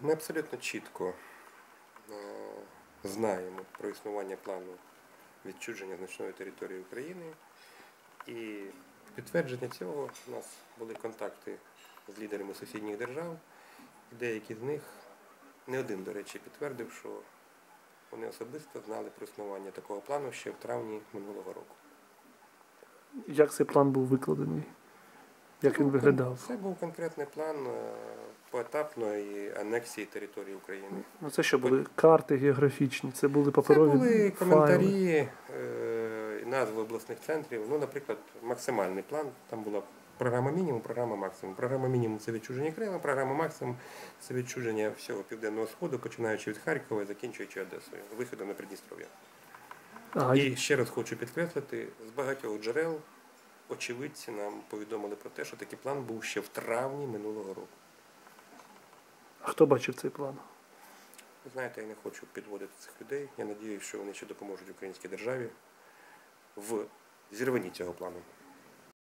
Ми абсолютно чітко е, знаємо про існування плану відчуження значної території України. І підтвердження цього у нас були контакти з лідерами сусідніх держав. І деякі з них, не один, до речі, підтвердив, що вони особисто знали про існування такого плану ще в травні минулого року. Як цей план був викладений? Як він виглядав? Це був конкретний план е, поетапної анексії території України. Ну це що були карти географічні, це були паперові Це були коментарі, е, назви обласних центрів. Ну, наприклад, максимальний план. Там була програма мінімум, програма максимум. Програма мінімум це відчуження Криму, програма максимум це відчуження всього південного сходу, починаючи від Харкова і закінчуючи Одесою, виходом на Придністров'я. А, І ще раз хочу підкреслити, з багатьох джерел очевидці нам повідомили про те, що такий план був ще в травні минулого року. а хто бачив цей план? Ви знаєте, я не хочу підводити цих людей. Я сподіваюся, що вони ще допоможуть українській державі в зірванні цього плану.